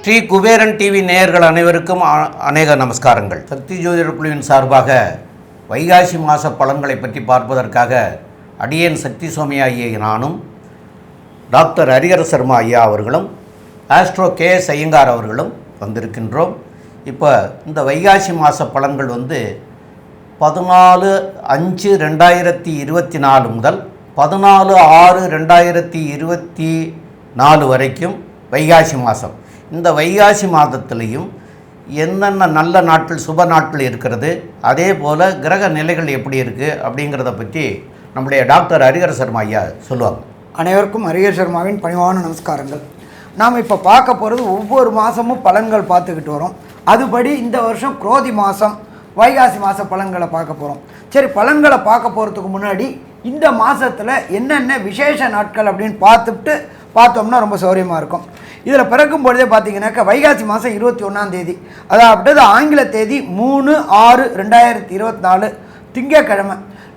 Sri Kuberan TV நேயர்கள் அனைவருக்கும் அ- அநேக நமஸ்காரங்கள். சக்தி ஜோதிடர் குழுவின் சார்பாக வைகாசி மாத பலன்களை பற்றி பார்ப்பதற்காக அடியேன் சக்தி சுவாமி ஆகிய நானும் டாக்டர் ஹரிஹர சர்மா ஐயா அவர்களும் ஆஸ்ட்ரோ கே எஸ் ஐயங்கார் அவர்களும் வந்திருக்கின்றோம். இப்போ இந்த வைகாசி மாத பலன்கள் வந்து பதினாலு அஞ்சு ரெண்டாயிரத்தி இருபத்தி நாலு முதல் பதினாலு ஆறு ரெண்டாயிரத்தி இருபத்தி நாலு வரைக்கும் வைகாசி மாதம் இந்த வைகாசி மாதத்துலேயும் என்னென்ன நல்ல நாட்கள் சுப நாட்கள் இருக்கிறது அதே போல் கிரக நிலைகள் எப்படி இருக்குது அப்படிங்கிறத பற்றி நம்முடைய டாக்டர் ஹரிஹர சர்மா ஐயா சொல்லுவாங்க. அனைவருக்கும் ஹரிஹர் சர்மாவின் பணிவான நமஸ்காரங்கள். நாம் இப்போ பார்க்க போகிறது ஒவ்வொரு மாதமும் பலன்கள் பார்த்துக்கிட்டு வரோம். அதுபடி இந்த வருஷம் குரோதி மாதம் வைகாசி மாத பலன்களை பார்க்க போகிறோம் சரி பலன்களை பார்க்க போகிறதுக்கு முன்னாடி இந்த மாதத்தில் என்னென்ன விசேஷ நாட்கள் அப்படின்னு பார்த்துட்டு பார்த்தோம்னா ரொம்ப சௌரியமாக இருக்கும். இதில் பிறக்கும் பொழுதே பார்த்தீங்கன்னாக்கா வைகாசி மாதம் இருபத்தி ஒன்றாம் தேதி. அதாவது ஆங்கில தேதி மூணு ஆறு ரெண்டாயிரத்தி இருபத்தி நாலு திங்கக்கிழமை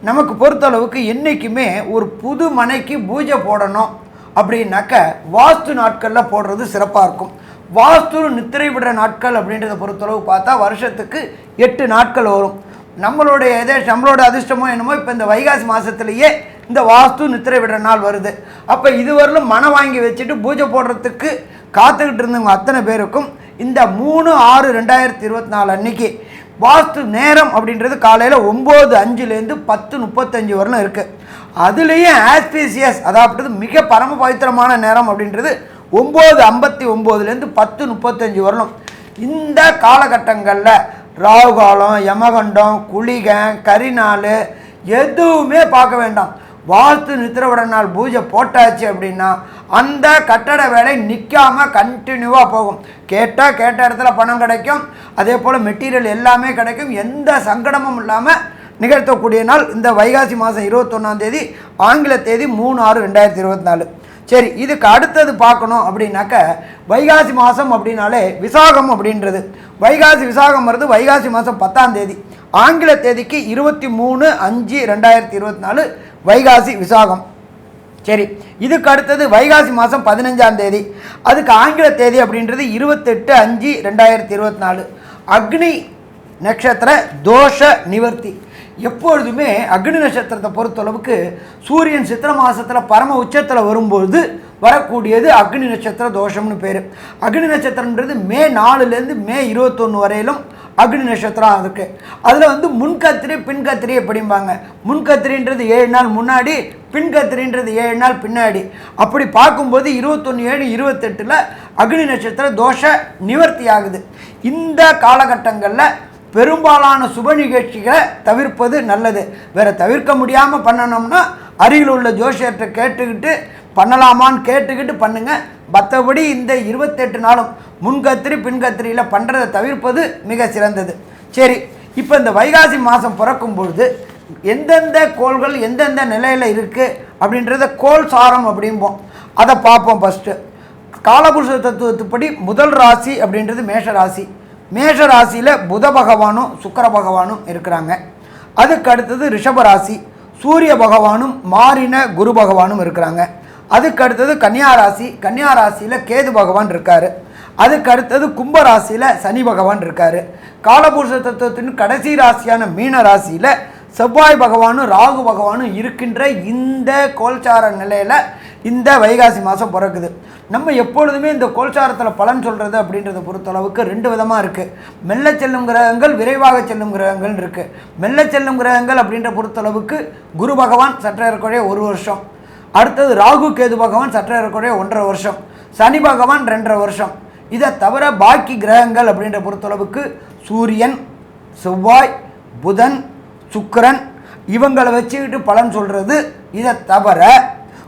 நமக்கு பொறுத்தளவுக்கு என்றைக்குமே ஒரு புது மனைக்கு பூஜை போடணும் அப்படின்னாக்க வாஸ்து நாட்களில் போடுறது சிறப்பாக இருக்கும். வாஸ்து நித்திரை விடுற நாட்கள் அப்படின்றத பொறுத்தளவு பார்த்தா வருஷத்துக்கு எட்டு நாட்கள் வரும். நம்மளுடைய இதே நம்மளோட அதிர்ஷ்டமோ என்னமோ இப்போ இந்த வைகாசி மாதத்துலேயே இந்த வாஸ்து நித்திரை விடுற நாள் வருது. அப்போ இதுவரையிலும் மனம் வாங்கி வச்சுட்டு பூஜை போடுறதுக்கு காத்துக்கிட்டு இருந்தவங்க அத்தனை பேருக்கும் இந்த மூணு ஆறு ரெண்டாயிரத்தி இருபத்தி நாலு அன்னைக்கு வாஸ்து நேரம் அப்படின்றது காலையில் ஒம்பது அஞ்சுலேருந்து பத்து முப்பத்தஞ்சு வரலும் இருக்குது அதுலேயும் ஆஸ்பீசியஸ் அதாவது மிக பரம பவித்திரமான நேரம் அப்படின்றது ஒம்பது ஐம்பத்தி ஒம்போதுலேருந்து பத்து முப்பத்தஞ்சு வரலும் இந்த காலகட்டங்களில் ராகு காலம் யமகண்டம் குளிகன் கரிநாள் எதுவுமே பார்க்க வேண்டாம். வாஸ்து நித்திரவிட நாள் பூஜை போட்டாச்சு அப்படின்னா அந்த கட்டட வேலை நிற்காம கண்டினியூவாக போகும். கேட்டால் கேட்ட இடத்துல பணம் கிடைக்கும். அதே போல் மெட்டீரியல் எல்லாமே கிடைக்கும். எந்த சங்கடமும் இல்லாமல் நிகழ்த்தக்கூடிய நாள் இந்த வைகாசி மாதம் இருபத்தொன்னாம் தேதி ஆங்கில தேதி மூணு ஆறு ரெண்டாயிரத்தி இருபத்தி நாலு. சரி இதுக்கு அடுத்தது பார்க்கணும் அப்படின்னாக்க வைகாசி மாதம் அப்படின்னாலே விசாகம் அப்படின்றது. வைகாசி விசாகம்ங்கிறது வைகாசி மாதம் பத்தாம் தேதி. ஆங்கில தேதிக்கு இருபத்தி மூணு அஞ்சு ரெண்டாயிரத்தி இருபத்தி நாலு வைகாசி விசாகம். சரி இதுக்கு அடுத்தது வைகாசி மாதம் பதினஞ்சாம் தேதி. அதுக்கு ஆங்கில தேதி அப்படின்றது இருபத்தெட்டு அஞ்சு ரெண்டாயிரத்தி இருபத்தி நாலு. அக்னி நட்சத்திர தோஷ நிவர்த்தி. எப்பொழுதுமே அக்னி நட்சத்திரத்தை பொறுத்தளவுக்கு சூரியன் சித்திர மாதத்தில் பரம உச்சத்தில் வரும்போது வரக்கூடியது அக்னி நட்சத்திர தோஷம்னு பேர். அக்னி நட்சத்திரம்ன்றது மே நாலுலேருந்து மே இருபத்தொன்று வரையிலும் அக்னி நட்சத்திரம் இருக்குது அதில் வந்து முன்கத்திரி பின்கத்திரி எப்படிம்பாங்க. முன்கத்திரின்றது ஏழு நாள் முன்னாடி பின்கத்திரின்றது ஏழு நாள் பின்னாடி. அப்படி பார்க்கும்போது இருபத்தொன்று ஏழு இருபத்தெட்டில் அக்னி நட்சத்திர தோஷ நிவர்த்தி ஆகுது இந்த காலகட்டங்களில் பெரும்பாலான சுப நிகழ்ச்சிகளை தவிர்ப்பது நல்லது. வேற தவிர்க்க முடியாமல் பண்ணணும்னா அருகில் உள்ள ஜோசியர்கிட்ட கேட்டுக்கிட்டு பண்ணலாமான்னு கேட்டுக்கிட்டு பண்ணுங்க. மற்றபடி இந்த இருபத்தெட்டு நாளும் முன்கத்திரி பின்கத்திரியில் பண்ணுறதை தவிர்ப்பது மிக சிறந்தது. சரி இப்போ இந்த வைகாசி மாதம் பிறக்கும் பொழுது எந்தெந்த கோள்கள் எந்தெந்த நிலையில் இருக்குது அப்படின்றத கோள் சாரம் அப்படிம்போம். அதை பார்ப்போம் ஃபஸ்ட்டு காலபுருஷ தத்துவத்துப்படி முதல் ராசி அப்படின்றது மேஷ ராசி. மேஷ ராசியில் புத பகவானும் சுக்கர பகவானும் இருக்கிறாங்க. அதுக்கு அடுத்தது ரிஷப ராசி சூரிய பகவானும் மாறின குரு பகவானும் இருக்கிறாங்க. அதுக்கு அடுத்தது கன்னியா ராசி கன்னியா ராசியில் கேது பகவான் இருக்கார். அதுக்கு அடுத்தது கும்ப ராசியில் சனி பகவான் இருக்கார். காலபுருஷ தத்துவத்தின் கடைசி ராசியான மீன ராசியில் செவ்வாய் பகவானும் ராகு பகவானும் இருக்கின்ற இந்த கோல்சார நிலையில் இந்த வைகாசி மாதம் பிறக்குது. நம்ம எப்பொழுதுமே இந்த கோல்சாரத்தில் பலன் சொல்கிறது அப்படின்றத பொறுத்தளவுக்கு ரெண்டு விதமாக இருக்குது மெல்ல செல்லும் கிரகங்கள் விரைவாக செல்லும் கிரகங்கள் இருக்குது மெல்ல செல்லும் கிரகங்கள் அப்படின்ற பொறுத்தளவுக்கு குரு பகவான் சற்றேறக்குறைய ஒரு வருஷம். அடுத்தது ராகு கேது பகவான் சற்றேறக்குறைய ஒன்றரை வருஷம். சனி பகவான் ரெண்டரை வருஷம். இதை தவிர பாக்கி கிரகங்கள் அப்படின்ற பொறுத்தளவுக்கு சூரியன் செவ்வாய் புதன் சுக்கரன் இவங்களை வச்சுக்கிட்டு பலன் சொல்கிறது இதை தவிர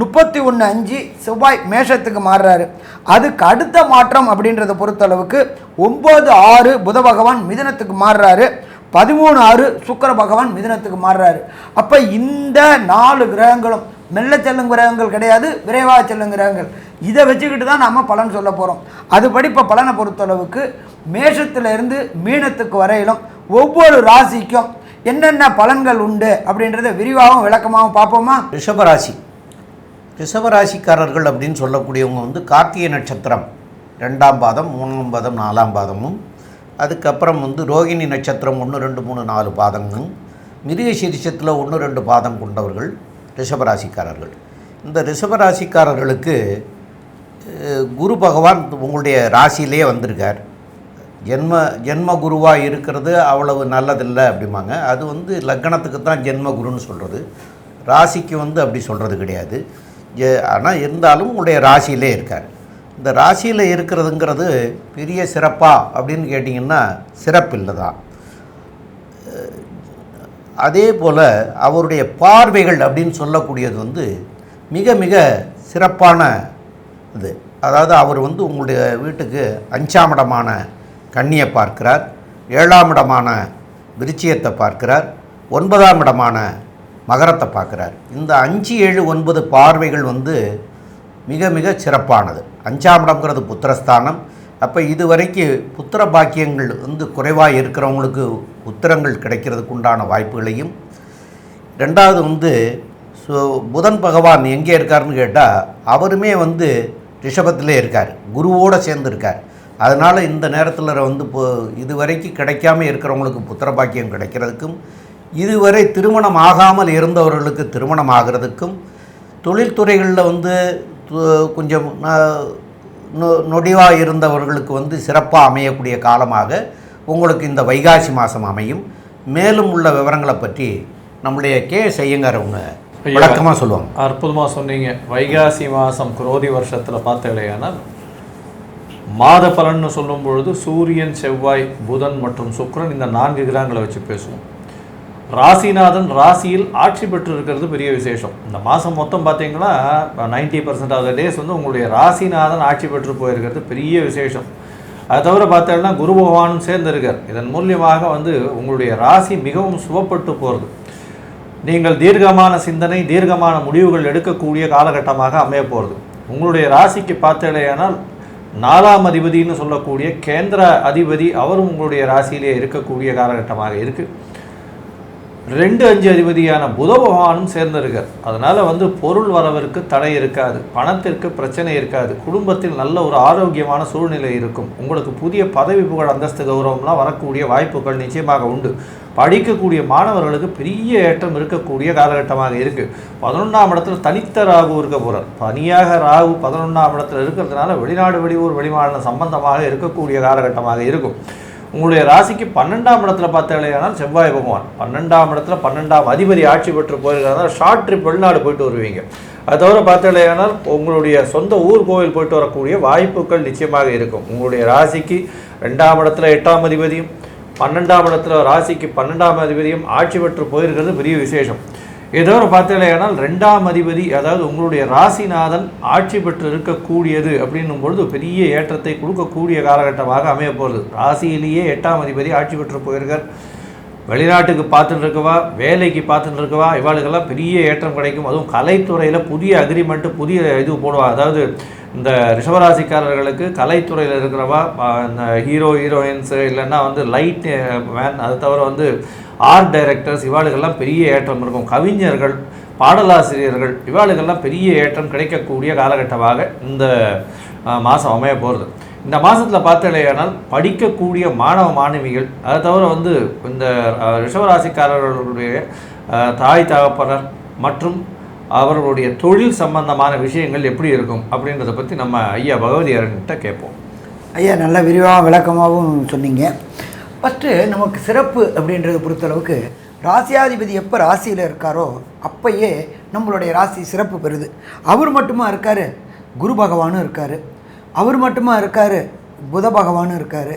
முப்பத்தி ஒன்று அஞ்சு செவ்வாய் மேஷத்துக்கு மாறுறாரு. அதுக்கு அடுத்த மாற்றம் அப்படின்றத பொறுத்தளவுக்கு ஒம்பது ஆறு புத பகவான் மிதனத்துக்கு மாறுறாரு. பதிமூணு ஆறு சுக்கர பகவான் மிதனத்துக்கு மாறுறாரு. அப்போ இந்த நாலு கிரகங்களும் மெல்ல செல்லும் கிரகங்கள் கிடையாது விரைவாக செல்லும் கிரகங்கள். இதை வச்சுக்கிட்டு தான் நாம் பலன் சொல்ல போகிறோம் அதுபடி இப்போ பலனை பொறுத்தளவுக்கு மேஷத்திலிருந்து மீனத்துக்கு வரையிலும் ஒவ்வொரு ராசிக்கும் என்னென்ன பலன்கள் உண்டு அப்படின்றத விரிவாகவும் விளக்கமாகவும் பார்ப்போமா? ரிஷபராசி ரிஷபராசிக்காரர்கள் அப்படின்னு சொல்லக்கூடியவங்க வந்து கார்த்திகை நட்சத்திரம். ரெண்டாம் பாதம் மூணாம் பாதம் நாலாம் பாதமும். அதுக்கப்புறம் வந்து ரோகிணி நட்சத்திரம் ஒன்று ரெண்டு மூணு நாலு பாதங்களும் மிருகசீரிஷத்தில் ஒன்று ரெண்டு பாதம் கொண்டவர்கள் ரிஷபராசிக்காரர்கள். இந்த ரிஷபராசிக்காரர்களுக்கு குரு பகவான் உங்களுடைய ராசியிலேயே வந்திருக்கார். ஜென்ம ஜென்ம குருவாக இருக்கிறது அவ்வளவு நல்லதில்லை அப்படிம்பாங்க. அது வந்து லக்னத்துக்கு தான் ஜென்ம குருன்னு சொல்கிறது ராசிக்கு வந்து அப்படி சொல்கிறது கிடையாது. ஆனால் இருந்தாலும் உங்களுடைய ராசியிலே இருக்கார். இந்த ராசியில் இருக்கிறதுங்கிறது பெரிய சிறப்பா அப்படின்னு கேட்டிங்கன்னா சிறப்பில்லை தான் அதே போல் அவருடைய பார்வைகள் அப்படின்னு சொல்லக்கூடியது வந்து மிக மிக சிறப்பான இது. அதாவது அவர் வந்து உங்களுடைய வீட்டுக்கு அஞ்சாம் இடமான கன்னியை பார்க்கிறார் ஏழாம் இடமான விருச்சியத்தை பார்க்கிறார் ஒன்பதாம் இடமான மகரத்தை பார்க்குறாரு. இந்த அஞ்சு ஏழு ஒன்பது பார்வைகள் வந்து மிக மிக சிறப்பானது. அஞ்சாம் இடம்ங்கிறது புத்திரஸ்தானம். அப்போ இது வரைக்கும் புத்திர பாக்கியங்கள் வந்து குறைவாக இருக்கிறவங்களுக்கு புத்திரங்கள் கிடைக்கிறதுக்கு உண்டான வாய்ப்புகளையும் ரெண்டாவது வந்து ஸோ புதன் பகவான் எங்கே இருக்காருன்னு கேட்டால் அவருமே வந்து ரிஷபத்திலே இருக்கார். குருவோடு சேர்ந்து இருக்கார். அதனால் இந்த நேரத்தில் வந்து இப்போ இதுவரைக்கும் கிடைக்காம இருக்கிறவங்களுக்கு புத்திர பாக்கியம் கிடைக்கிறதுக்கும் இதுவரை திருமணம் ஆகாமல் இருந்தவர்களுக்கு திருமணம் ஆகிறதுக்கும் தொழில்துறைகளில் வந்து கொஞ்சம் நொடிவாக இருந்தவர்களுக்கு வந்து சிறப்பாக அமையக்கூடிய காலமாக உங்களுக்கு இந்த வைகாசி மாதம் அமையும். மேலும் உள்ள விவரங்களை பற்றி நம்முடைய கே செய்யங்கார் அவங்க. விளக்கமாக சொல்லுவாங்க. அற்புதமாக சொன்னீங்க. வைகாசி மாதம் குரோதி வருஷத்தில் பார்த்தீங்களேனால் மாத பலன்னு சொல்லும் பொழுது சூரியன் செவ்வாய் புதன் மற்றும் சுக்கிரன் இந்த நான்கு கிரகங்களை வச்சு பேசுவோம். ராசிநாதன் ராசியில் ஆட்சி பெற்று இருக்கிறது பெரிய விசேஷம். இந்த மாதம் மொத்தம் பார்த்தீங்கன்னா ninety percent of the days வந்து உங்களுடைய ராசிநாதன் ஆட்சி பெற்று போயிருக்கிறது பெரிய விசேஷம். அது தவிர பார்த்தோம்னா குரு பகவானும் சேர்ந்திருக்கார். இதன் மூலியமாக வந்து உங்களுடைய ராசி மிகவும் சுவப்பட்டு போகிறது நீங்கள் தீர்க்கமான சிந்தனை தீர்க்கமான முடிவுகள் எடுக்கக்கூடிய காலகட்டமாக அமைய போகிறது உங்களுடைய ராசிக்கு பார்த்தீங்களேனால் நாலாம் அதிபதினு சொல்லக்கூடிய கேந்திர அதிபதி அவரும் உங்களுடைய ராசியிலே இருக்கக்கூடிய காலகட்டமாக இருக்குது ரெண்டு அஞ்சு அதிபதியான புத பகவானும் சேர்ந்திருக்கார். அதனால் வந்து பொருள் வரவிற்கு தடை இருக்காது பணத்திற்கு பிரச்சனை இருக்காது குடும்பத்தில் நல்ல ஒரு ஆரோக்கியமான சூழ்நிலை இருக்கும். உங்களுக்கு புதிய பதவி புகழ் அந்தஸ்து கௌரவம்லாம் வரக்கூடிய வாய்ப்புகள் நிச்சயமாக உண்டு. படிக்கக்கூடிய மாணவர்களுக்கு பெரிய ஏற்றம் இருக்கக்கூடிய காலகட்டமாக இருக்குது பதினொன்றாம் இடத்துல தனித்த ராகு இருக்க போகிறார் தனியாக ராகு பதினொன்றாம் இடத்துல இருக்கிறதுனால வெளிநாடு வெளியூர் வெளிமாநிலம் சம்பந்தமாக இருக்கக்கூடிய காலகட்டமாக இருக்கும். உங்களுடைய ராசிக்கு பன்னெண்டாம் இடத்துல பார்த்தாலேயானால் செவ்வாய் பகவான். பன்னெண்டாம் இடத்துல பன்னெண்டாம் அதிபதி ஆட்சி பெற்று போயிருக்கிறதுனால ஷார்ட் ட்ரிப் வெளிநாடு போயிட்டு வருவீங்க. அது தவிர பார்த்தாலேயானால் உங்களுடைய சொந்த ஊர் கோவில் போயிட்டு வரக்கூடிய வாய்ப்புகள் நிச்சயமாக இருக்கும். உங்களுடைய ராசிக்கு ரெண்டாம் இடத்துல எட்டாம் அதிபதியும் பன்னெண்டாம் இடத்துல ராசிக்கு பன்னெண்டாம் அதிபதியும் ஆட்சி பெற்று போயிருக்கிறது பெரிய விசேஷம். ஏதோ ஒரு பார்த்தீங்களேனால் ரெண்டாம் அதிபதி அதாவது உங்களுடைய ராசிநாதன் ஆட்சி பெற்று இருக்கக்கூடியது அப்படின்னும் பொழுது பெரிய ஏற்றத்தை கொடுக்கக்கூடிய காலகட்டமாக அமைய போகிறது ராசியிலேயே எட்டாம் அதிபதி ஆட்சி பெற்று போயிருக்கார். வெளிநாட்டுக்கு பார்த்துட்டு இருக்கவா வேலைக்கு பார்த்துட்டு இருக்கவா இவாளுக்கெல்லாம் பெரிய ஏற்றம் கிடைக்கும். அதுவும் கலைத்துறையில் புதிய அக்ரிமெண்ட்டு புதிய இது போடுவா. அதாவது இந்த ரிஷபராசிக்காரர்களுக்கு கலைத்துறையில் இருக்கிறவா இந்த ஹீரோ ஹீரோயின்ஸு இல்லைன்னா வந்து லைட் மேன் அது தவிர வந்து ஆர்ட் டைரக்டர்ஸ் இவாளுகள்லாம் பெரிய ஏற்றம் இருக்கும். கவிஞர்கள் பாடலாசிரியர்கள் இவாளுகள்லாம் பெரிய ஏற்றம் கிடைக்கக்கூடிய காலகட்டமாக இந்த மாதம் அமைய போகிறது இந்த மாதத்தில் பார்த்தலையானால் படிக்கக்கூடிய மாணவ மாணவிகள் அதை தவிர வந்து இந்த ரிஷவராசிக்காரர்களுடைய தாய் தகப்பனர் மற்றும் அவர்களுடைய தொழில் சம்பந்தமான விஷயங்கள் எப்படி இருக்கும் அப்படின்றத பற்றி நம்ம ஐயா பகவதி அரண்கிட்ட கேட்போம். ஐயா நல்ல விரிவாக விளக்கமாகவும் சொன்னீங்க. ஃபஸ்ட்டு நமக்கு சிறப்பு அப்படின்றத பொறுத்தளவுக்கு ராசியாதிபதி எப்போ ராசியில் இருக்காரோ அப்பயே நம்மளுடைய ராசி சிறப்பு பெறுது. அவர் மட்டுமா இருக்கார்? குரு பகவானும் இருக்கார். அவர் மட்டுமா இருக்கார்? புத பகவானும் இருக்கார்.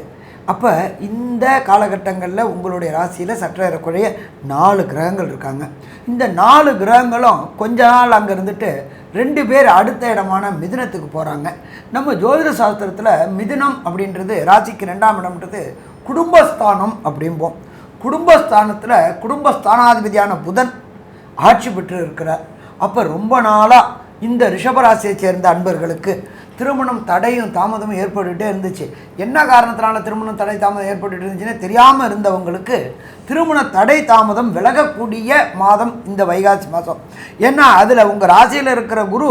அப்போ இந்த காலகட்டங்களில் உங்களுடைய ராசியில் சற்றேறக்குறைய நாலு கிரகங்கள் இருக்காங்க. இந்த நாலு கிரகங்களும் கொஞ்ச நாள் அங்கே இருந்துட்டு ரெண்டு பேர் அடுத்த இடமான மிதுனத்துக்கு போகிறாங்க நம்ம ஜோதிட சாஸ்திரத்தில் மிதுனம் அப்படின்றது ராசிக்கு ரெண்டாம் இடம்ன்றது குடும்பஸ்தானம் அப்படிம்போம். குடும்பஸ்தானத்தில் குடும்பஸ்தானாதிபதியான புதன் ஆட்சி பெற்று இருக்கிறார் அப்போ ரொம்ப நாளாக இந்த ரிஷபராசியை சேர்ந்த அன்பர்களுக்கு திருமணம் தடையும் தாமதமும் ஏற்பட்டுகிட்டே இருந்துச்சு. என்ன காரணத்தினால திருமணம் தடை தாமதம் ஏற்பட்டுட்டு இருந்துச்சுன்னு தெரியாமல் இருந்தவங்களுக்கு திருமண தடை தாமதம் விலகக்கூடிய மாதம் இந்த வைகாசி மாதம். ஏன்னா அதில் உங்கள் ராசியில் இருக்கிற குரு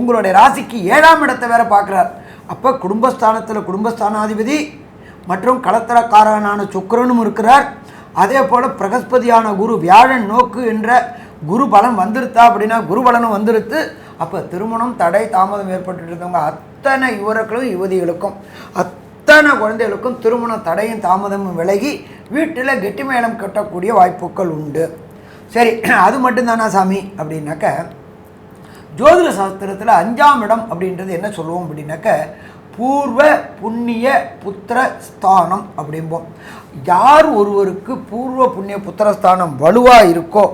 உங்களுடைய ராசிக்கு ஏழாம் இடத்தை வேற பார்க்குறார். அப்போ குடும்பஸ்தானத்தில் குடும்பஸ்தானாதிபதி மற்றும் களத்திரக்காரனான சுக்கரனும் இருக்கிறார். அதே போல் பிரகஸ்பதியான குரு வியாழன் நோக்கு என்ற குரு பலன் வந்துருத்தா அப்படின்னா குரு பலனும் வந்துருத்து அப்போ திருமணம் தடை தாமதம் ஏற்பட்டு இருந்தவங்க அத்தனை யுவர்களும் யுவதிகளுக்கும் அத்தனை குழந்தைகளுக்கும் திருமணம் தடையும் தாமதமும் விலகி வீட்டில் கெட்டி மேளம் கட்டக்கூடிய வாய்ப்புகள் உண்டு. சரி அது மட்டும்தானா சாமி? அப்படின்னாக்க ஜோதிட சாஸ்திரத்தில் அஞ்சாம் இடம் அப்படின்றது என்ன சொல்லுவோம் அப்படின்னாக்க பூர்வ புண்ணிய புத்திர ஸ்தானம் அப்படிம்போம். யார் ஒருவருக்கு பூர்வ புண்ணிய புத்திரஸ்தானம் வலுவாக இருக்கோ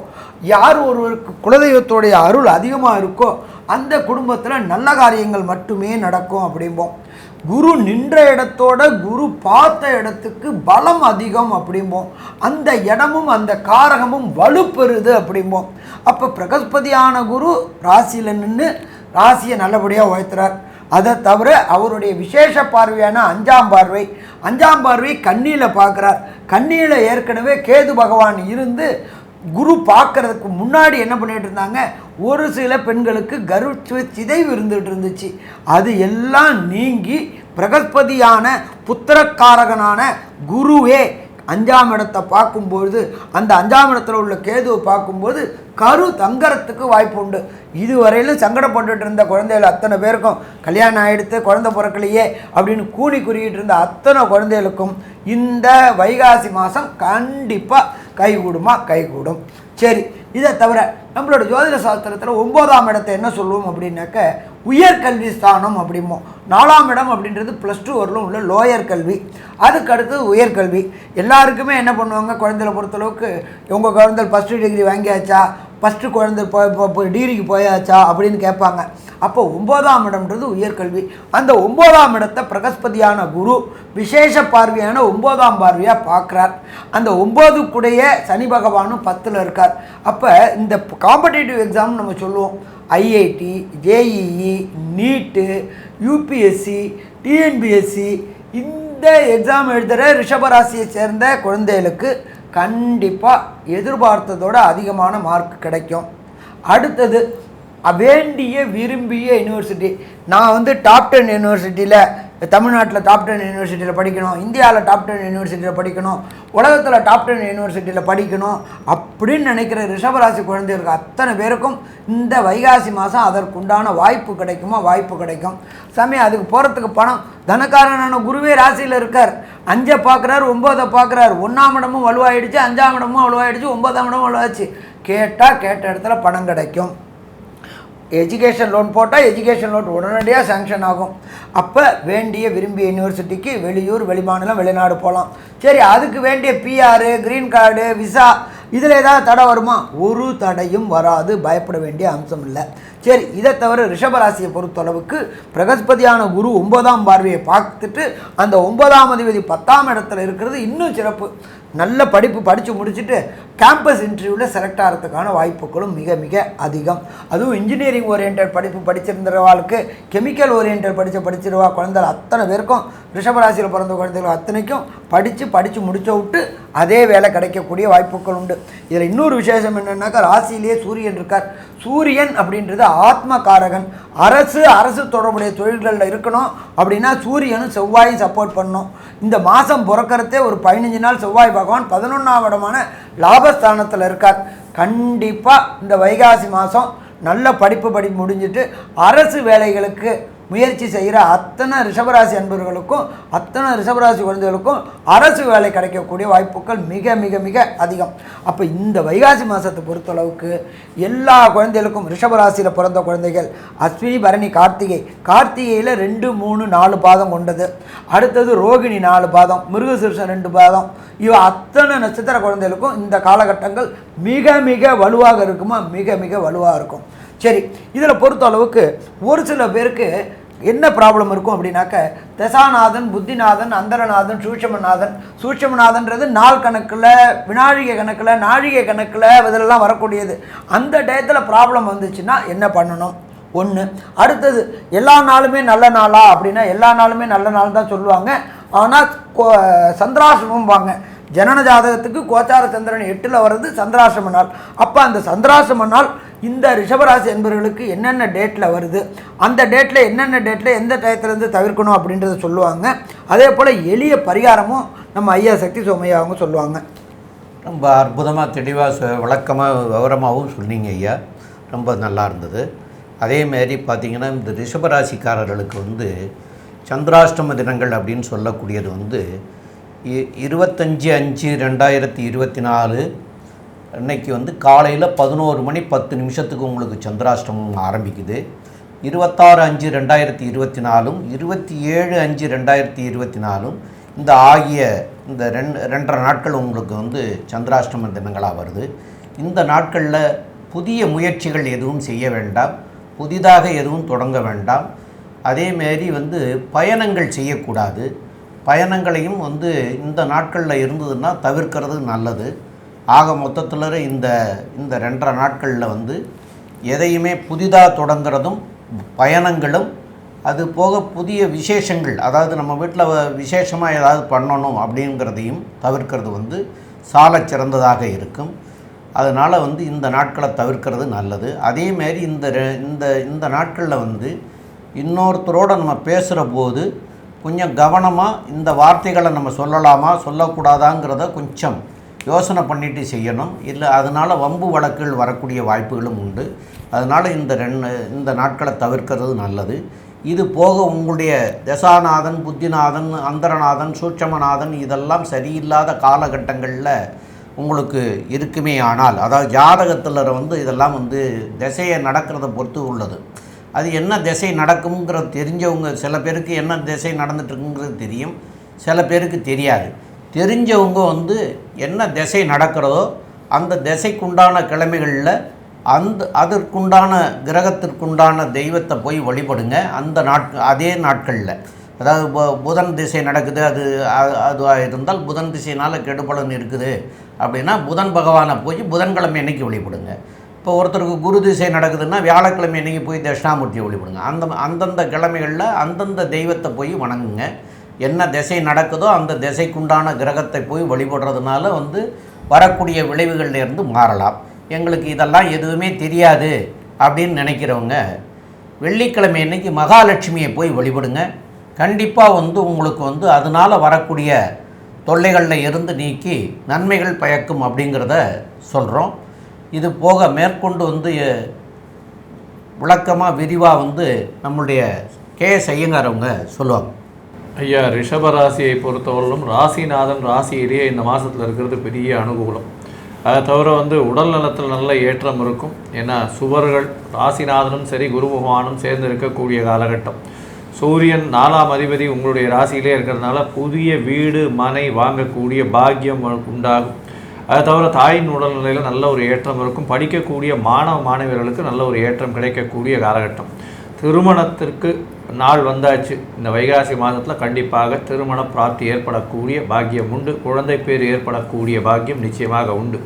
யார் ஒருவருக்கு குலதெய்வத்தோடைய அருள் அதிகமாக இருக்கோ அந்த குடும்பத்தில் நல்ல காரியங்கள் மட்டுமே நடக்கும் அப்படிம்போம். குரு நின்ற இடத்தோட குரு பார்த்த இடத்துக்கு பலம் அதிகம் அப்படிம்போம். அந்த இடமும் அந்த காரகமும் வலுப்பெறுது அப்படிம்போம். அப்போ பிரகஸ்பதியான குரு ராசியில் நின்று ராசியை நல்லபடியாக உயர்த்துறார். அதை தவிர அவருடைய விசேஷ பார்வையான அஞ்சாம் பார்வை. அஞ்சாம் பார்வை கண்ணியில் பார்க்குறார். கண்ணியில் ஏற்கனவே கேது பகவான் இருந்து குரு பார்க்கறதுக்கு முன்னாடி என்ன பண்ணிகிட்டு இருந்தாங்க? ஒரு சில பெண்களுக்கு கருச்சுவ சிதைவு இருந்துகிட்டு இருந்துச்சு. அது எல்லாம் நீங்கி பிரகஸ்பதியான புத்திரக்காரகனான குருவே அஞ்சாம் இடத்தை பார்க்கும்பொழுது அந்த அஞ்சாம் இடத்துல உள்ள கேதுவை பார்க்கும்போது கரு தங்கறத்துக்கு வாய்ப்பு உண்டு. இதுவரையிலும் சங்கடப்பட்டுட்டு இருந்த குழந்தைகள் அத்தனை பேருக்கும் கல்யாணம் ஆகிடுத்து குழந்தை பிறக்கலையே அப்படின்னு கூனி குறிக்கிட்டு இருந்த அத்தனை குழந்தைகளுக்கும் இந்த வைகாசி மாதம் கண்டிப்பாக கைகூடுமா? கைகூடும். சரி இதை தவிர நம்மளோட ஜோதிட சாஸ்திரத்தில் ஒம்போதாம் இடத்தை என்ன சொல்லுவோம் அப்படின்னாக்க உயர்கல்வி ஸ்தானம் அப்படிமோ. நாலாம் இடம் அப்படின்றது ப்ளஸ் டூ வரலும் உள்ள லோயர் கல்வி. அதுக்கடுத்து உயர்கல்வி. எல்லாருக்குமே என்ன பண்ணுவாங்க? குழந்தைகளை பொறுத்தளவுக்கு உங்கள் குழந்தை ஃபஸ்ட்டு டிகிரி வாங்கியாச்சா? ஃபஸ்ட்டு குழந்தை இப்போ டிகிரிக்கு போயாச்சா அப்படின்னு கேட்பாங்க. அப்போ ஒம்போதாம் இடம்ன்றது உயர்கல்வி. அந்த ஒம்போதாம் இடத்தை பிரகஸ்பதியான குரு விசேஷ பார்வையான ஒம்போதாம் பார்வையாக பார்க்குறார். அந்த ஒம்போதுக்குடைய சனி பகவானும் பத்தில் இருக்கார். அப்போ இந்த காம்படேட்டிவ் எக்ஸாம் நம்ம சொல்லுவோம். IIT JEE NEET UPSC TNPSC இந்த எக்ஸாம் எழுதுகிற ரிஷபராசியை சேர்ந்த குழந்தைகளுக்கு கண்டிப்பாக எதிர்பார்த்ததோட அதிகமான மார்க் கிடைக்கும். அடுத்தது வேண்டிய விரும்பிய யூனிவர்சிட்டி நான் வந்து டாப் டென் யூனிவர்சிட்டியில் தமிழ்நாட்டில் டாப் டென் யூனிவர்சிட்டியில் படிக்கணும் இந்தியாவில் டாப் டென் யூனிவர்சிட்டியில் படிக்கணும் உலகத்தில் டாப் டென் யூனிவர்சிட்டியில் படிக்கணும் அப்படின்னு நினைக்கிற ரிஷபராசி குழந்தைகளுக்கு அத்தனை பேருக்கும் இந்த வைகாசி மாதம் அதற்குண்டான வாய்ப்பு கிடைக்குமா? வாய்ப்பு கிடைக்கும். சமயம் அதுக்கு போகிறதுக்கு பணம். தனக்காரனான குருவே ராசியில் இருக்கார். அஞ்சை பார்க்குறாரு ஒம்போதை பார்க்குறாரு. ஒன்றாம் இடமும் வலுவாயிடுச்சு அஞ்சாம் இடமும் வலுவாயிடுச்சு ஒன்பதாம் இடமும் வலுவாச்சு. கேட்டால் கேட்ட இடத்துல பணம் கிடைக்கும். எஜுகேஷன் லோன் போட்டால் எஜுகேஷன் லோன் உடனடியாக சேங்ஷன் ஆகும். அப்போ வேண்டிய விரும்பிய யூனிவர்சிட்டிக்கு வெளியூர் வெளிமாநிலம் வெளிநாடு போகலாம் சரி அதுக்கு வேண்டிய பிஆர் க்ரீன் கார்டு விசா இதில் ஏதாவது தடை வருமா? ஒரு தடையும் வராது. பயப்பட வேண்டிய அம்சம் இல்லை. சரி இதை தவிர ரிஷபராசியை பொறுத்தளவுக்கு பிரகஸ்பதியான குரு ஒன்பதாம் பார்வையை பார்த்துட்டு அந்த ஒன்பதாம் அதிபதி பத்தாம் இடத்துல இருக்கிறது இன்னும் சிறப்பு. நல்ல படிப்பு படித்து முடிச்சுட்டு கேம்பஸ் இன்டர்வியூவில் செலக்ட் ஆகிறதுக்கான வாய்ப்புகளும் மிக மிக அதிகம். அதுவும் இன்ஜினியரிங் ஓரியன்ட் படிப்பு படிச்சிருந்தவாளுக்கு கெமிக்கல் ஓரியன்ட் படித்து படிச்சிருவா குழந்தைகள் அத்தனை பேருக்கும் ரிஷபராசியில் பிறந்த குழந்தைகள் அத்தனைக்கும் படித்து படித்து முடிச்ச விட்டு அதே வேலை கிடைக்கக்கூடிய வாய்ப்புகள் உண்டு. இதில் இன்னொரு விசேஷம் என்னென்னாக்கா ராசியிலேயே சூரியன் இருக்கார். சூரியன் அப்படின்றது ஆத்மகாரகன். அரசு அரசு தொடர்புடைய தொழில்களில் இருக்கணும் அப்படின்னா சூரியனும் செவ்வாயும் சப்போர்ட் பண்ணணும். இந்த மாதம் பிறக்கறதே ஒரு பதினஞ்சு நாள் செவ்வாய் பகவான் பதினொன்றாம் இடமான லாபஸ்தானத்தில் இருக்கார். கண்டிப்பாக இந்த வைகாசி மாதம் நல்ல படிப்பு படி முடிஞ்சிட்டு அரசு வேலைகளுக்கு முயற்சி செய்கிற அத்தனை ரிஷபராசி அன்பர்களுக்கும் அத்தனை ரிஷபராசி குழந்தைகளுக்கும் அரசு வேலை கிடைக்கக்கூடிய வாய்ப்புகள் மிக மிக மிக அதிகம். அப்போ இந்த வைகாசி மாதத்தை பொறுத்தளவுக்கு எல்லா குழந்தைகளுக்கும் ரிஷபராசியில் பிறந்த குழந்தைகள் அஸ்வினி பரணி கார்த்திகை. கார்த்திகையில் ரெண்டு மூணு நாலு பாதம் கொண்டது. அடுத்தது ரோகிணி நாலு பாதம் மிருகசீர்ஷன் ரெண்டு பாதம். இவ அத்தனை நட்சத்திர குழந்தைகளுக்கும் இந்த காலகட்டங்கள் மிக மிக வலுவாக இருக்குமா? மிக மிக வலுவாக இருக்கும். சரி இதில் பொறுத்த அளவுக்கு ஒரு சில பேருக்கு என்ன ப்ராப்ளம் இருக்கும் அப்படின்னாக்க தசாநாதன் புத்திநாதன் அந்தரநாதன் சூட்சமநாதன். சூட்சமநாதன்றது நாள் கணக்கில் வினாழிகை கணக்கில் நாழிகை கணக்கில் இதிலெல்லாம் வரக்கூடியது. அந்த டயத்தில் ப்ராப்ளம் வந்துச்சுன்னா என்ன பண்ணணும்? ஒன்று அடுத்தது எல்லா நாளுமே நல்ல நாளா அப்படின்னா எல்லா நாளுமே நல்ல நாள் தான் சொல்லுவாங்க. ஆனால் சந்திராசிரமம்பாங்க. ஜனன ஜாதகத்துக்கு கோச்சார சந்திரன் எட்டில் வர்றது சந்திராசிரம நாள். அப்போ அந்த சந்திராசிரம நாள் இந்த ரிஷபராசி என்பவர்களுக்கு என்னென்ன டேட்டில் வருது? அந்த டேட்டில் என்னென்ன டேட்டில் எந்த டயத்துலேருந்து தவிர்க்கணும் அப்படின்றத சொல்லுவாங்க. அதே போல் எளிய பரிகாரமும் நம்ம ஐயா சக்தி சோமையா அவங்க சொல்லுவாங்க. ரொம்ப அற்புதமாக தெளிவாக விளக்கமாக விவரமாகவும் சொன்னீங்க ஐயா. ரொம்ப நல்லா இருந்தது. அதேமாரி பார்த்தீங்கன்னா இந்த ரிஷபராசிக்காரர்களுக்கு வந்து சந்திராஷ்டம தினங்கள் அப்படின்னு சொல்லக்கூடியது வந்து இருபத்தஞ்சி அஞ்சு ரெண்டாயிரத்தி இருபத்தி நாலு இன்றைக்கி வந்து காலையில் பதினோரு மணி பத்து நிமிஷத்துக்கு உங்களுக்கு சந்திராஷ்டமம் ஆரம்பிக்குது. இருபத்தாறு அஞ்சு ரெண்டாயிரத்தி இருபத்தி நாலும் இருபத்தி ஏழு அஞ்சு ரெண்டாயிரத்தி இருபத்தி நாலும் இந்த ஆகிய இந்த ரெண்டு ரெண்டரை நாட்கள் உங்களுக்கு வந்து சந்திராஷ்டம தினங்களாக வருது. இந்த நாட்களில் புதிய முயற்சிகள் எதுவும் செய்ய வேண்டாம் புதிதாக எதுவும் தொடங்க வேண்டாம். அதேமாரி வந்து பயணங்கள் செய்யக்கூடாது. பயணங்களையும் வந்து இந்த நாட்களில் இருந்ததுன்னா தவிர்க்கிறது நல்லது. ஆக மொத்தத்தில் இந்த இந்த ரெண்டரை நாட்களில் வந்து எதையுமே புதிதாக தொடங்குறதும் பயணங்களும் அது போக புதிய விசேஷங்கள் அதாவது நம்ம வீட்டில் விசேஷமாக ஏதாவது பண்ணணும் அப்படிங்கிறதையும் தவிர்க்கிறது வந்து சாலச் சிறந்ததாக இருக்கும். அதனால் வந்து இந்த நாட்களை தவிர்க்கிறது நல்லது. அதேமாரி இந்த ரெ- இந்த இந்த நாட்களில் வந்து இன்னொருத்தரோட நம்ம பேசுகிற போது கொஞ்சம் கவனமாக இந்த வார்த்தைகளை நம்ம சொல்லலாமா சொல்லக்கூடாதாங்கிறத கொஞ்சம் யோசனை பண்ணிட்டு செய்யணும். இல்லை அதனால் வம்பு வழக்குகள் வரக்கூடிய வாய்ப்புகளும் உண்டு. அதனால் இந்த ரெண்டு இந்த நாட்களை தவிர்க்கிறது நல்லது. இது போக உங்களுடைய தசாநாதன் புத்திநாதன் அந்தரநாதன் சூட்சமநாதன் இதெல்லாம் சரியில்லாத காலகட்டங்களில் உங்களுக்கு இருக்குமே ஆனால் அதாவது ஜாதகத்தில் வந்து இதெல்லாம் வந்து திசையை நடக்கிறத பொறுத்து உள்ளது. அது என்ன திசை நடக்குங்கிறது தெரிஞ்சவங்க சில பேருக்கு என்ன திசை நடந்துட்டுருக்குங்கிறது தெரியும். சில பேருக்கு தெரியாது. தெரிஞ்சவங்க வந்து என்ன திசை நடக்கிறதோ அந்த திசைக்குண்டான கிழமைகளில் அந்த அதற்குண்டான கிரகத்திற்குண்டான தெய்வத்தை போய் வழிபடுங்க. அந்த நாட் அதே நாட்களில். அதாவது பு- புதன் திசை நடக்குது அது அதுவாக இருந்தால் புதன் திசைனால் கெடுபலன் இருக்குது. அப்படின்னா புதன் பகவானை போய் புதன்கிழமை அன்னைக்கு வழிபடுங்க. இப்போ ஒருத்தருக்கு குரு திசை நடக்குதுன்னா வியாழக்கிழமை அன்னைக்கு போய் தட்சிணாமூர்த்தியை வழிபடுங்க. அந்த அந்தந்த கிழமைகளில் அந்தந்த தெய்வத்தை போய் வணங்குங்க. என்ன திசை நடக்குதோ அந்த திசைக்குண்டான கிரகத்தை போய் வழிபடுறதுனால வந்து வரக்கூடிய விளைவுகள்லேருந்து மாறலாம். எங்களுக்கு இதெல்லாம் எதுவுமே தெரியாது அப்படின்னு நினைக்கிறவங்க வெள்ளிக்கிழமை இன்றைக்கி மகாலட்சுமியை போய் வழிபடுங்க. கண்டிப்பாக வந்து உங்களுக்கு வந்து அதனால் வரக்கூடிய தொல்லைகளில் இருந்து நீக்கி நன்மைகள் பயக்கும் அப்படிங்கிறத சொல்கிறோம் இது போக மேற்கொண்டு வந்து விளக்கமாக விரிவாக வந்து நம்மளுடைய கேஎஸ் ஐயங்கார் அவங்க சொல்லுவாங்க. ஐயா ரிஷபராசியை பொறுத்தவரையிலும் ராசிநாதன் ராசியிலேயே இந்த மாதத்தில் இருக்கிறது பெரிய அனுகூலம். அதை தவிர வந்து உடல் நலத்தில் நல்ல ஏற்றம் இருக்கும். ஏன்னா சுவர்கள் ராசிநாதனும் சரி குரு பகவானும் சேர்ந்து இருக்கக்கூடிய காலகட்டம். சூரியன் நாலாம் அதிபதி உங்களுடைய ராசியிலே இருக்கிறதுனால புதிய வீடு மனை வாங்கக்கூடிய பாக்கியம் உண்டாகும். அதை தவிர தாயின் உடல்நிலையில் நல்ல ஒரு ஏற்றம் இருக்கும். படிக்கக்கூடிய மாணவ மாணவியர்களுக்கு நல்ல ஒரு ஏற்றம் கிடைக்கக்கூடிய காலகட்டம். திருமணத்திற்கு நாள் வந்தாச்சு. இந்த வைகாசி மாதத்தில் கண்டிப்பாக திருமண பிராப்தி ஏற்படக்கூடிய பாக்கியம் உண்டு. குழந்தை பேர் ஏற்படக்கூடிய பாக்கியம் நிச்சயமாக உண்டு.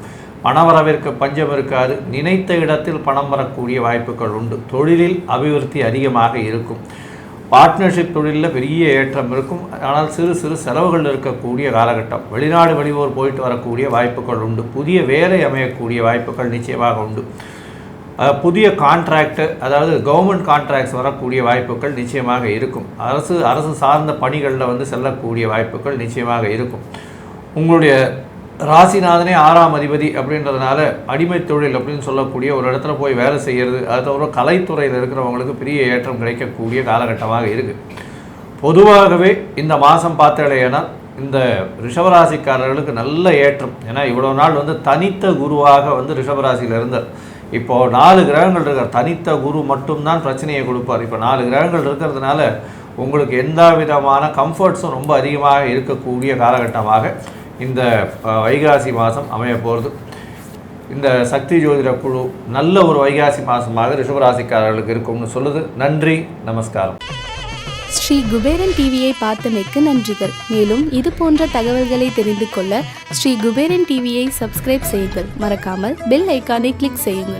பணவரவிற்கு பஞ்சம் இருக்காது. நினைத்த இடத்தில் பணம் வரக்கூடிய வாய்ப்புகள் உண்டு. தொழிலில் அபிவிருத்தி அதிகமாக இருக்கும். பார்ட்னர்ஷிப் தொழிலில் பெரிய ஏற்றம் இருக்கும். ஆனால் சிறு சிறு செலவுகள் இருக்கக்கூடிய காலகட்டம். வெளிநாடு வெளியூர் போயிட்டு வரக்கூடிய வாய்ப்புகள் உண்டு. புதிய வேலை அமையக்கூடிய வாய்ப்புகள் நிச்சயமாக உண்டு. புதிய கான்ட்ராக்ட் அதாவது கவர்மெண்ட் கான்ட்ராக்ட்ஸ் வரக்கூடிய வாய்ப்புகள் நிச்சயமாக இருக்கும். அரசு அரசு சார்ந்த பணிகளில் வந்து செல்லக்கூடிய வாய்ப்புகள் நிச்சயமாக இருக்கும். உங்களுடைய ராசிநாதனே ஆறாம் அதிபதி அப்படின்றதுனால அடிமை தொழில் அப்படின்னு சொல்லக்கூடிய ஒரு இடத்துல போய் வேலை செய்கிறது அது தவிர கலைத்துறையில் இருக்கிறவங்களுக்கு பெரிய ஏற்றம் கிடைக்கக்கூடிய காலகட்டமாக இருக்குது பொதுவாகவே இந்த மாதம் பார்த்தடையினால் இந்த ரிஷபராசிக்காரர்களுக்கு நல்ல ஏற்றம். ஏன்னா இவ்வளோ நாள் வந்து தனித்த குருவாக வந்து ரிஷபராசியில் இருந்தார். இப்போது நாலு கிரகங்கள் இருக்கார். தனித்த குரு மட்டும்தான் பிரச்சனையை கொடுப்பார். இப்போ நாலு கிரகங்கள் இருக்கிறதுனால உங்களுக்கு எந்த விதமான கம்ஃபர்ட்ஸும் ரொம்ப அதிகமாக இருக்கக்கூடிய காலகட்டமாக இந்த வைகாசி மாதம் அமைய போகிறது இந்த சக்தி ஜோதிட குழு நல்ல ஒரு வைகாசி மாதமாக ரிஷபராசிக்காரர்களுக்கு இருக்கும்னு சொல்லுது. நன்றி நமஸ்காரம். ஸ்ரீ குபேரன் டிவியை பார்த்தமைக்கு நன்றிகள். மேலும் இது போன்ற தகவல்களை தெரிந்து கொள்ள ஸ்ரீ குபேரன் டிவியை சப்ஸ்கிரைப் செய்யுங்கள். மறக்காமல் பெல் ஐக்கானை கிளிக் செய்யுங்கள்.